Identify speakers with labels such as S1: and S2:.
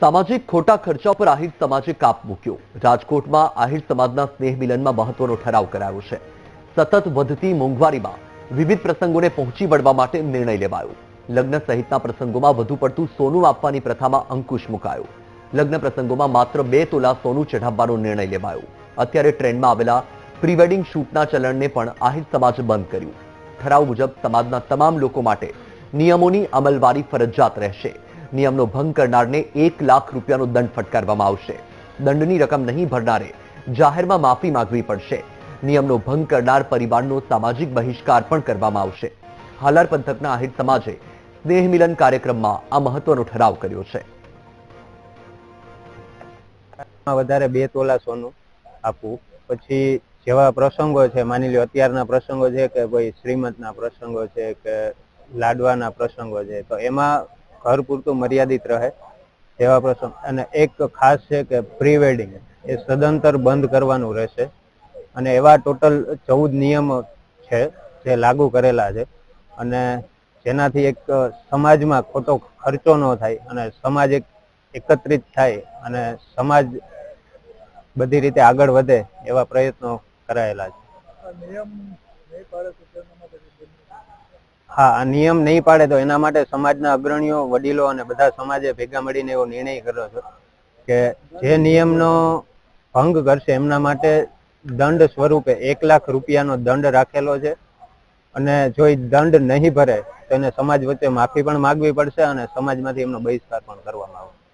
S1: સામાજિક ખોટા ખર્ચા પર આહિર સમાજે કાપ મૂક્યો. રાજકોટમાં આહિર સમાજના સ્નેહ મિલનમાં મહત્વનો ઠરાવ કરાયો છે. સતત વધતી મોંઘવારીમાં વિવિધ પ્રસંગોને પહોંચી વળવા માટે નિર્ણય લેવાયો. લગ્ન સહિતના પ્રસંગોમાં વધુ પડતું સોનું આપવાની પ્રથામાં અંકુશ મુકાયો. લગ્ન પ્રસંગોમાં માત્ર બે તોલા સોનું ચઢાવવાનો નિર્ણય લેવાયો. અત્યારે ટ્રેન્ડમાં આવેલા પ્રી વેડિંગ શૂટના ચલણને પણ આહિર સમાજે બંધ કર્યું. ઠરાવ મુજબ સમાજના તમામ લોકો માટે નિયમોની અમલવારી ફરજિયાત રહેશે. નિયમનો ભંગ કરનારને એક લાખ રૂપિયાનો દંડ ફટકારવામાં આવશે. દંડની રકમ નહીં ભરનારે જાહેરમાં માફી માંગવી પડશે. નિયમનો ભંગ કરનાર પરિવારનો સામાજિક બહિષ્કાર પણ કરવામાં આવશે. હાલાર પંથકના આહિર સમાજે સ્નેહ મિલન કાર્યક્રમમાં આ મહત્વનો ઠરાવ કર્યો છે.
S2: વધારે બે તોલા સોનું આપવું. પછી જેવા પ્રસંગો છે, માની લો અત્યારના પ્રસંગો છે કે કોઈ શ્રીમંતના પ્રસંગો છે કે લાડવાના પ્રસંગો છે, તો એમાં ઘર પૂરતું મર્યાદિત રહે એવા પ્રસંગ. અને એક ખાસ છે કે પ્રી વેડિંગ, એ સદંતર બંધ કરવાનું રહેશે. અને એવા ટોટલ ચૌદ નિયમ છે જે લાગુ કરેલા છે. અને જેનાથી એક સમાજમાં ખોટો ખર્ચો ન થાય અને સમાજ એક એકત્રિત થાય અને સમાજ બધી રીતે આગળ વધે એવા પ્રયત્નો કરાયેલા છે. હા નિયમ નહીં પાડે તો એના માટે સમાજના અગ્રણીઓ, વડીલો અને બધા સમાજે ભેગા મળીને એવો નિર્ણય કર્યો છે કે જે નિયમનો ભંગ કરશે એમના માટે દંડ સ્વરૂપે એક લાખ રૂપિયાનો દંડ રાખેલો છે અને જો એ દંડ નહીં ભરે તો એને સમાજ વચ્ચે માફી પણ માગવી પડશે અને સમાજમાંથી એમનો બહિષ્કાર પણ કરવામાં આવશે.